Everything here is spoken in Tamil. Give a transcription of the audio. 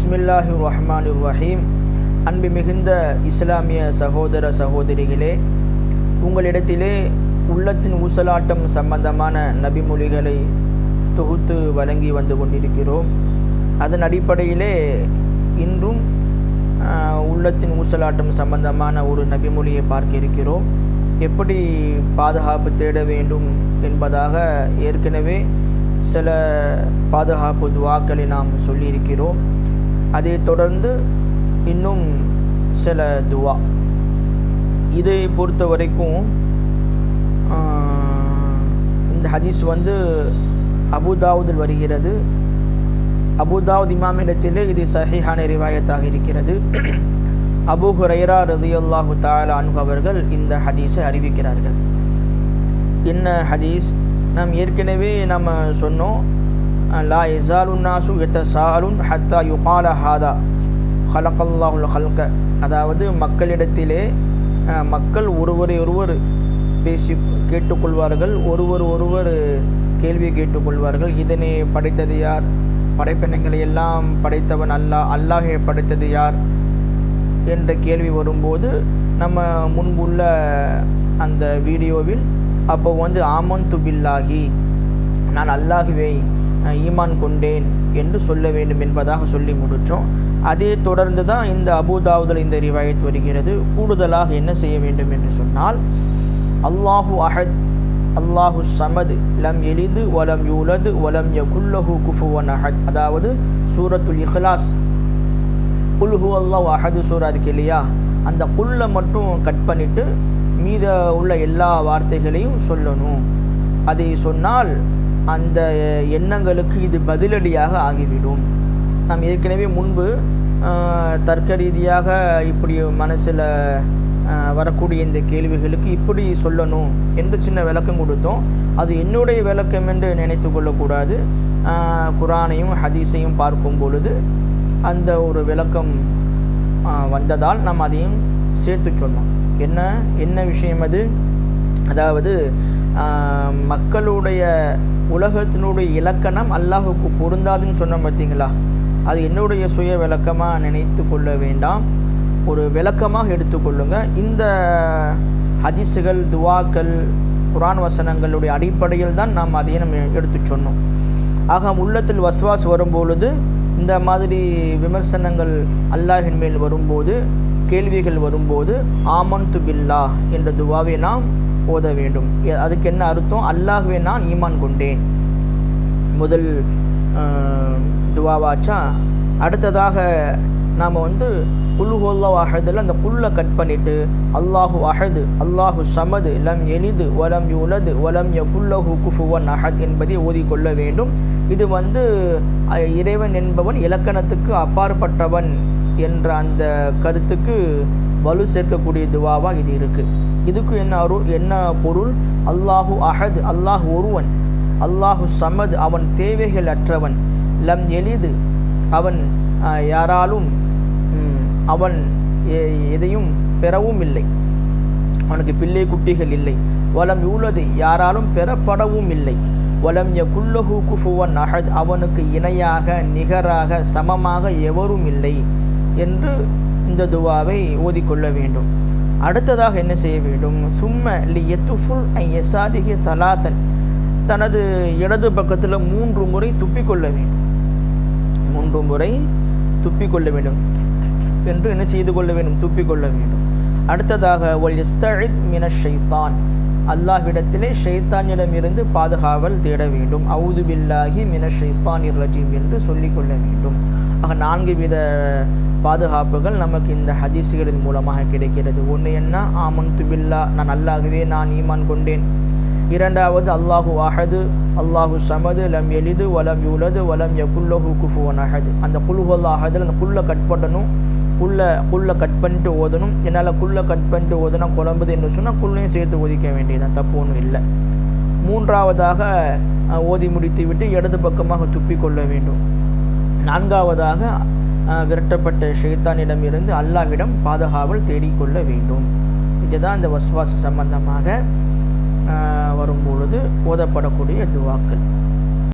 பிஸ்மில்லாஹி ரஹ்மான் ரஹீம் அன்பு மிகுந்த இஸ்லாமிய சகோதர சகோதரிகளே உங்களிடத்திலே உள்ளத்தின் ஊசலாட்டம் சம்பந்தமான நபிமொழிகளை தொகுத்து வழங்கி வந்து கொண்டிருக்கிறோம். அதன் அடிப்படையிலே இன்றும் உள்ளத்தின் ஊசலாட்டம் சம்பந்தமான ஒரு நபிமொழியை பார்க்க இருக்கிறோம். எப்படி பாதுகாப்பு தேட வேண்டும் என்பதாக ஏற்கனவே சில பாதுகாப்பு துவாக்களை நாம் சொல்லியிருக்கிறோம். அதை தொடர்ந்து இன்னும் சில துவா. இதை பொறுத்த வரைக்கும் இந்த ஹதீஸ் வந்து அபுதாவுதில் வருகிறது. அபுதாவுத் இமாமிடத்திலே இது சஹிஹான ரிவாயத்தாக இருக்கிறது. அபு ஹுரைரா ரதியுல்லாஹு தாலா அன்ஹு அவர்கள் இந்த ஹதீஸை அறிவிக்கிறார்கள். என்ன ஹதீஸ்? நாம் ஏற்கனவே நம்ம சொன்னோம் லா இசாலுன்னாசு எத்த சாலுன் ஹத்தா யுகால ஹாதா ஹலக்கல்லாஹுல் ஹல்க அதாவது மக்களிடத்திலே மக்கள் ஒருவரை ஒருவர் பேசி கேட்டுக்கொள்வார்கள் ஒருவர் ஒருவர் கேள்வி கேட்டுக்கொள்வார்கள். இதனை படைத்தது யார்? படைப்பினங்களை எல்லாம் படைத்தவன் அல்லாஹ் அல்லாஹே படைத்தது யார்? என்ற கேள்வி வரும்போது நம்ம முன்புள்ள அந்த வீடியோவில் அப்போ வந்து ஆமந்து பில்லாகி நான் அல்லாகுவேன் ஈமான் கொண்டேன் என்று சொல்ல வேண்டும் என்பதாக சொல்லி முடித்தோம். அதே தொடர்ந்து தான் இந்த அபுதாவுதல் இந்த ரிவாயத் வருகிறது. கூடுதலாக என்ன செய்ய வேண்டும் என்று சொன்னால் அல்லாஹு அஹத் அல்லாஹு சமது லம் எளிது வலம் யூலது வலம் யகுல்லஹு குஃபுவன் அஹத். அதாவது சூரத்துல் இஹ்லாஸ். குல்ஹு அல்லாஹ் அஹது சூரா இருக்கு இல்லையா? அந்த குல்லை மட்டும் கட் பண்ணிவிட்டு மீத உள்ள எல்லா வார்த்தைகளையும் சொல்லணும். அதை சொன்னால் அந்த எண்ணங்களுக்கு இது பதிலடியாக ஆகிவிடும். நாம் ஏற்கனவே முன்பு தர்க்க ரீதியாக இப்படி மனசில் வரக்கூடிய இந்த கேள்விகளுக்கு இப்படி சொல்லணும் என்று சின்ன விளக்கம் கொடுத்தோம். அது என்னுடைய விளக்கம் என்று நினைத்து கொள்ளக்கூடாது. குரானையும் ஹதீஸையும் பார்க்கும் பொழுது அந்த ஒரு விளக்கம் வந்ததால் நாம் அதையும் சேர்த்து சொன்னோம் என்ன என்ன விஷயம் அது? அதாவது மக்களுடைய உலகத்தினுடைய இலக்கணம் அல்லாஹுக்கு பொருந்தாதுன்னு சொன்னோம் பார்த்தீங்களா? அது என்னுடைய சுய விளக்கமாக நினைத்து கொள்ள வேண்டாம். ஒரு விளக்கமாக எடுத்துக்கொள்ளுங்கள் இந்த ஹதிசுகள் துவாக்கள் குரான் வசனங்களுடைய அடிப்படையில் தான் நாம் அதையே நம்ம எடுத்து சொன்னோம். ஆக உள்ளத்தில் வஸ்வாஸ் வரும்பொழுது இந்த மாதிரி விமர்சனங்கள் அல்லாஹின் மேல் வரும்போது கேள்விகள் வரும்போது ஆமன் துபில்லா என்ற துவாவை நாம் ஓத வேண்டும். எ- அதுக்கு என்ன அர்த்தம்? அல்லாஹுவே நான் ஈமான் கொண்டேன். முதல் துவாவாச்சா? அடுத்ததாக நாம் வந்து குல்ஹுல்லா அஹதில் அந்த புல்லை கட் பண்ணிவிட்டு அல்லாஹு அஹது அல்லாஹு சமது லம் எளிது வலம் யுலது வலம் யகுல்லஹு குஃபுவன் அஹத் என்பதை ஓதிக்கொள்ள வேண்டும். இது வந்து இறைவன் என்பவன் இலக்கணத்துக்கு அப்பாற்பட்டவன் என்ற அந்த கருத்துக்கு வலு சேர்க்கக்கூடிய துவாவாக இது இருக்குது இதுக்கு என்ன அருள்? என்ன பொருள்? அல்லாஹு அஹத் அல்லாஹ் ஒருவன். அல்லாஹு சமது அவன் தேவைகள் அற்றவன். லம் எளிது அவன் யாராலும் அவன் எ- எதையும் பெறவும் இல்லை. அவனுக்கு பிள்ளை குட்டிகள் இல்லை. வலம் யூலது யாராலும் பெறப்படவும் இல்லை. வலம் எ குல்லஹு குஃபுவன் அஹத் அவனுக்கு இணையாக நிகராக சமமாக எவரும் இல்லை. என்று இந்த துவாவை ஓதிக்கொள்ள வேண்டும். அடுத்ததாக என்ன செய்ய வேண்டும்? சும்ம லி எத்துஃபுல் ஐ எசாரிகி சலாசன் தனது இடது பக்கத்தில் மூன்று முறை துப்பிக்கொள்ள வேண்டும். மூன்று முறை துப்பிக்கொள்ள வேண்டும். என்று என்ன செய்து கொள்ள வேண்டும்? துப்பிக்கொள்ள வேண்டும். அடுத்ததாக ஒல் இஸ்தழித் மின ஷைத்தான். அல்லாஹ்விடத்திலே ஷைத்தானிடமிருந்து பாதுகாவல் தேட வேண்டும். அவுது பில்லாஹி மின ஷைத்தான் ரஜீம் என்று சொல்லிக்கொள்ள வேண்டும். ஆக நான்கு வித பாதுகாப்புகள் நமக்கு இந்த ஹதீஸுகளின் மூலமாக கிடைக்கிறது. ஒன்று என்ன? ஆமன் துபில்லா நான் அல்லாகவே நான் ஈமான் கொண்டேன். இரண்டாவது அல்லாஹு அஹது அல்லாஹு சமது லம் எளிது வலம் யூலது வலம் யகுல்லஹு குஃபுவன் அஹது. அந்த குல்ஹுல் அஹதில் அந்த புல்லை கட் பண்ணணும். குள்ளை குள்ளை கட் பண்ணிட்டு ஓதணும். என்னால் குள்ளை கட் பண்ணிட்டு ஓதுனா குழம்புது என்று சொன்னால் குள்ளையும் சேர்த்து ஒதிக்க வேண்டியதுதான். தப்பு ஒன்றும் இல்லை. மூன்றாவதாக ஓதி முடித்து விட்டு இடது பக்கமாக துப்பிக்கொள்ள வேண்டும். நான்காவதாக விரட்டப்பட்ட விரட்டப்பட்ட ஷைத்தானிடமிருந்து அல்லாஹ்விடம் பாதுகாவல் தேடிக்கொள்ள வேண்டும். இதுதான் இந்த வஸ்வாச சம்பந்தமாக வரும்பொழுது ஓதப்படக்கூடிய துவாக்கள்.